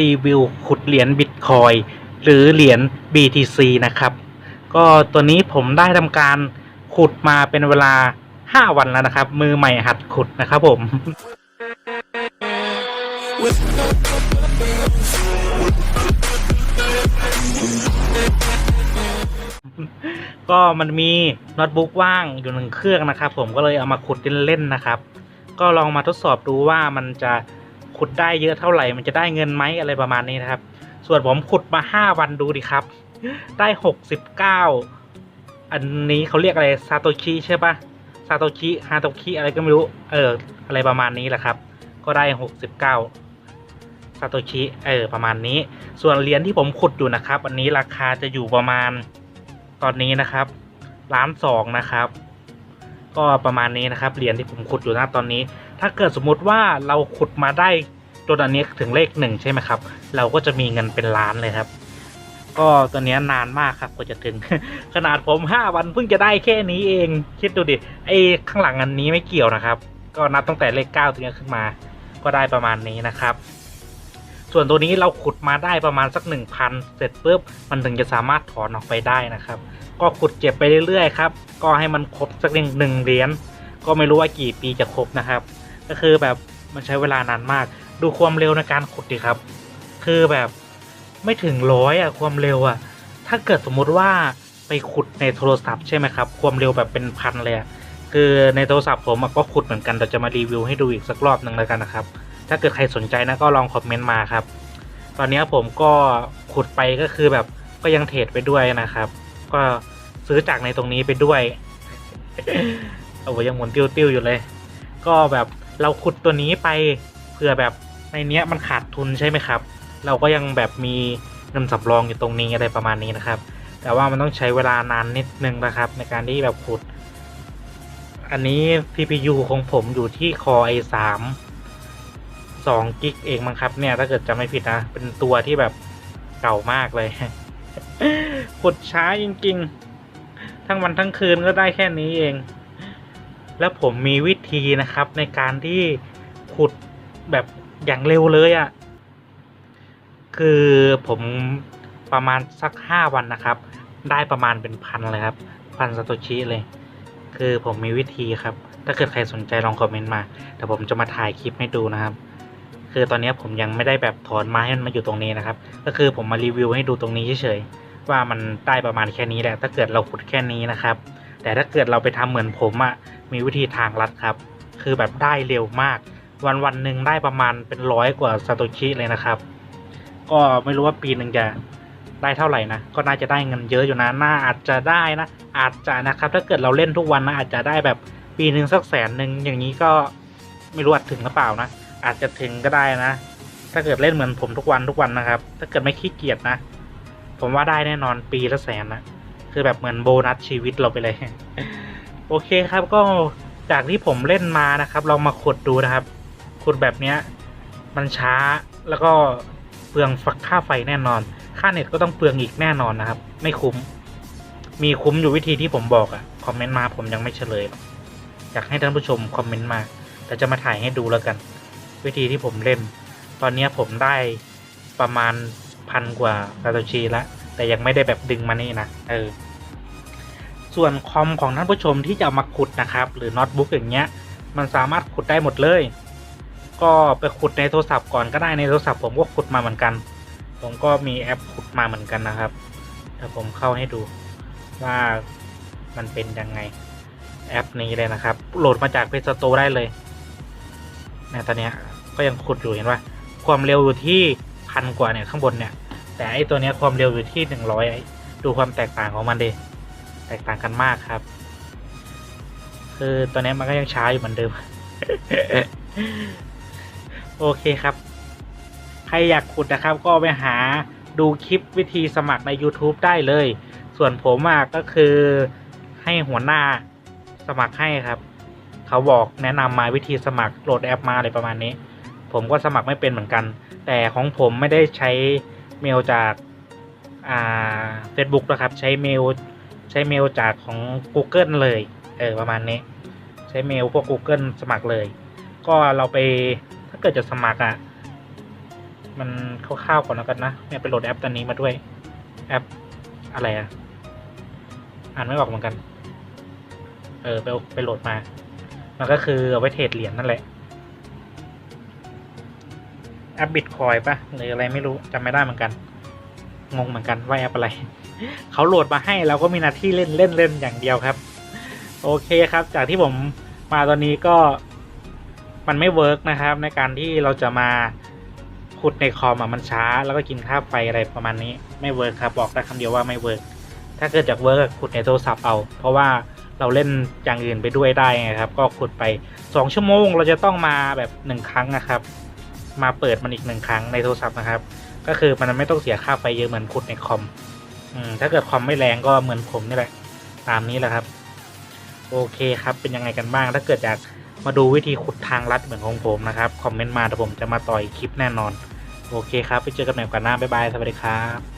รีวิวขุดเหรียญบิตคอยหรือเหรียญ BTC นะครับ ก็ตัวนี้ผมได้ทำการขุดมาเป็นเวลา 5 วันแล้วนะครับ มือใหม่หัดขุดนะครับผม ก็มันมีโน้ตบุ๊กว่างอยู่หนึ่งเครื่องนะครับ ผมก็เลยเอามาขุดเล่นๆนะครับ ก็ลองมาทดสอบดูว่ามันจะ ขุดได้เยอะเท่าไหร่มันจะได้เงินไหมอะไรประมาณนี้นะครับ ส่วนผมขุดมา5วันดูดิครับ ได้69อันนี้เขาเรียกอะไรซาโตชิใช่ปะซาโตชิฮาโตชิอะไรก็ไม่รู้ เออ อะไรประมาณนี้แหละครับ ก็ได้69ซาโตชิ เออ ประมาณนี้ ส่วนเหรียญที่ผมขุดอยู่นะครับ อันนี้ราคาจะอยู่ประมาณตอนนี้นะครับล้านสองนะครับ ก็ประมาณนี้นะครับ เหรียญที่ผมขุดอยู่นะตอนนี้ ถ้าเกิดสมมุติว่าเราขุดมาได้จนอันนี้ถึงเลขหนึ่งใช่ไหมครับ เราก็จะมีเงินเป็นล้านเลยครับ ก็ตัวเนี้ยนานมากครับกว่าจะถึง ขนาดผมห้าวันเพิ่งจะได้แค่นี้เอง คิดดูดิไอ้ข้างหลังอันนี้ไม่เกี่ยวนะครับ ก็นับตั้งแต่เลขเก้าตัวนี้ขึ้นมา ก็ได้ประมาณนี้นะครับ ส่วนตัวนี้เราขุดมาได้ประมาณสักหนึ่งพันเสร็จปุ๊บมันถึงจะสามารถถอนออกไปได้นะครับ ก็ขุดเจ็บไปเรื่อยๆครับ ก็ให้มันครบสักหนึ่งหนึ่งเหรียญก็ไม่รู้ว่ากี่ปีจะครบนะครับ ก็คือแบบมันใช้เวลานานมาก ดูความเร็วในการขุดดิครับ คือแบบไม่ถึงร้อยอะความเร็วอะถ้าเกิดสมมุติว่าไปขุดในโทรศัพท์ใช่ไหมครับ ความเร็วแบบเป็นพันเลยอะคือในโทรศัพท์ผมก็ขุดเหมือนกันเราจะมารีวิวให้ดูอีกสักรอบหนึ่งแล้วกันนะครับ ถ้าเกิดใครสนใจนะก็ลองคอมเมนต์มาครับ ตอนนี้ผมก็ขุดไปก็คือแบบก็ยังเทรดไปด้วยนะครับ ก็ซื้อจากในตรงนี้ไปด้วยโอ้โหยังหมุนติ้วๆอยู่เลย ก็แบบ เราขุดตัวนี้ไปเผื่อแบบในเนี้ยมันขาดทุนใช่ไหมครับ เราก็ยังแบบมีเงินสำรองอยู่ตรงนี้อะไรประมาณนี้นะครับ แต่ว่ามันต้องใช้เวลานานนิดนึงนะครับ ในการที่แบบขุด อันนี้ CPU ของผมอยู่ที่ Core i3 2กิกเองมั้งครับเนี่ยถ้าเกิดจำไม่ผิดนะ เป็นตัวที่แบบเก่ามากเลยขุดช้าจริง ๆ ทั้งวันทั้งคืนก็ได้แค่นี้เอง แล้วผมมีวิธีนะครับในการที่ขุดแบบอย่างเร็วเลยอะ่ะ คือผมประมาณสักห้าวันนะครับ ได้ประมาณเป็นพันเลยครับ พันซาโตชิเลย คือผมมีวิธีครับ ถ้าเกิดใครสนใจลองคอมเมนต์มา แต่ผมจะมาถ่ายคลิปให้ดูนะครับ คือตอนนี้ผมยังไม่ได้แบบถอนม้ให้มันมาอยู่ตรงนี้นะครับ ก็คือผมมารีวิวให้ดูตรงนี้เฉยๆว่ามันได้ประมาณแค่นี้แหละ ถ้าเกิดเราขุดแค่นี้นะครับ แต่ถ้าเกิดเราไปทำเหมือนผมอะ่ะมีวิธีทางลัดครับ คือแบบได้เร็วมาก วันวันหนึ่งได้ประมาณเป็นร้อยกว่าซาโตชิเลยนะครับ ก็ไม่รู้ว่าปีหนึ่งจะได้เท่าไหร่นะก็น่าจะได้เงินเยอะอยู่นะน่าอาจจะได้นะ อาจจะนะครับ ถ้าเกิดเราเล่นทุกวันนะอาจจะได้แบบปีหนึ่งสักแสนหนึ่งอย่างนี้ก็ไม่รู้ว่าถึงหรือเปล่านะ อาจจะถึงก็ได้นะ ถ้าเกิดเล่นเหมือนผมทุกวันทุกวันนะครับ ถ้าเกิดไม่ขี้เกียจนะ ผมว่าได้แน่นอนปีละแสนนะ คือแบบเหมือนโบนัสชีวิตเราไปเลย โอเคครับก็จากที่ผมเล่นมานะครับ ลองมาขุดดูนะครับ ขุดแบบเนี้ย มันช้าแล้วก็เปลืองค่าไฟแน่นอน ค่าเน็ตก็ต้องเปลืองอีกแน่นอนนะครับ ไม่คุ้ม มีคุ้มอยู่วิธีที่ผมบอกอะคอมเมนต์มาผมยังไม่เฉลย อยากให้ท่านผู้ชมคอมเมนต์มาแต่จะมาถ่ายให้ดูแล้วกัน วิธีที่ผมเล่น ตอนนี้ผมได้ประมาณพันกว่าซาโตชิแล้วแต่ยังไม่ได้แบบดึงมานี่นะเออ ส่วนคอมของท่านผู้ชมที่จะเอามาขุดนะครับ หรือโน้ตบุ๊กอย่างเงี้ย มันสามารถขุดได้หมดเลย ก็ไปขุดในโทรศัพท์ก่อนก็ได้ในโทรศัพท์ผมก็ขุดมาเหมือนกัน ผมก็มีแอปขุดมาเหมือนกันนะครับเดี๋ยวผมเข้าให้ดูว่ามันเป็นยังไงแอปนี้เลยนะครับ โหลดมาจาก Play Store ได้เลยนี่ยตอนเนี้ยก็ยังขุดอยู่เห็นว่าความเร็วอยู่ที่พันกว่าเนี่ยข้างบนเนี่ย แต่ไอตัวเนี้ยความเร็วอยู่ที่หนึ่งร้อยดูความแตกต่างของมันดิ แตกต่างกันมากครับ คือตัวนี้มันก็ยังช้าอยู่เหมือนเดิม โอเคครับ ใครอยากขุดนะครับ ก็ไปหาดูคลิปวิธีสมัครใน YouTube ได้เลย ส่วนผมอะก็คือให้หัวหน้าสมัครให้ครับ เขาบอกแนะนำมาวิธีสมัครโหลดแอปมาอะไรประมาณนี้ ผมก็สมัครไม่เป็นเหมือนกัน แต่ของผมไม่ได้ใช้เมลจากอ่า Facebook นะครับ ใช้เมล ใช้เมลจากของ Google เลยเออประมาณนี้ ใช้เมลพวก Google สมัครเลย ก็เราไปถ้าเกิดจะสมัครอะ่ะ มันคร่าวๆก่อนแล้วกันนะเนี่ยไปโหลดแอปตัวนี้มาด้วย แอปอะไรอะอ่านไม่ออกเหมือนกัน เออไปไปโหลดมา มันก็คือเอาไว้เทรดเหรียญนั่นแหละแอปบิตคอยปะหรืออะไรไม่รู้จำไม่ได้เหมือนกัน งงเหมือนกันว่าแอปอะไร เขาโหลดมาให้เราก็มีหน้าที่เล่นเล่นเล่นอย่างเดียวครับ โอเคครับ จากที่ผมมาตอนนี้ก็มันไม่เวิร์กนะครับ ในการที่เราจะมาขุดในคอมอะมันช้า แล้วก็กินค่าไฟอะไรประมาณนี้ไม่เวิร์กครับบอกได้คำเดียวว่าไม่เวิร์กถ้าเกิดจากเวิร์กขุดในโทรศัพท์เอา เพราะว่าเราเล่นอย่างอื่นไปด้วยได้ไงครับ ก็ขุดไปสองชั่วโมง เราจะต้องมาแบบหนึ่งครั้งนะครับ มาเปิดมันอีกหนึ่งครั้งในโทรศัพท์นะครับ ก็คือมันไม่ต้องเสียค่าไฟเยอะเหมือนขุดในคอม อืม ถ้าเกิดคอมไม่แรงก็เหมือนผมนี่แหละ ตามนี้แหละครับ โอเคครับ เป็นยังไงกันบ้าง ถ้าเกิดอยากมาดูวิธีขุดทางลัดเหมือนของผมนะครับ คอมเมนต์มาเดี๋ยวผมจะมาต่อยคลิปแน่นอน โอเคครับ ไปเจอกันใหม่กันหน้าบ๊ายบาย สวัสดีครับ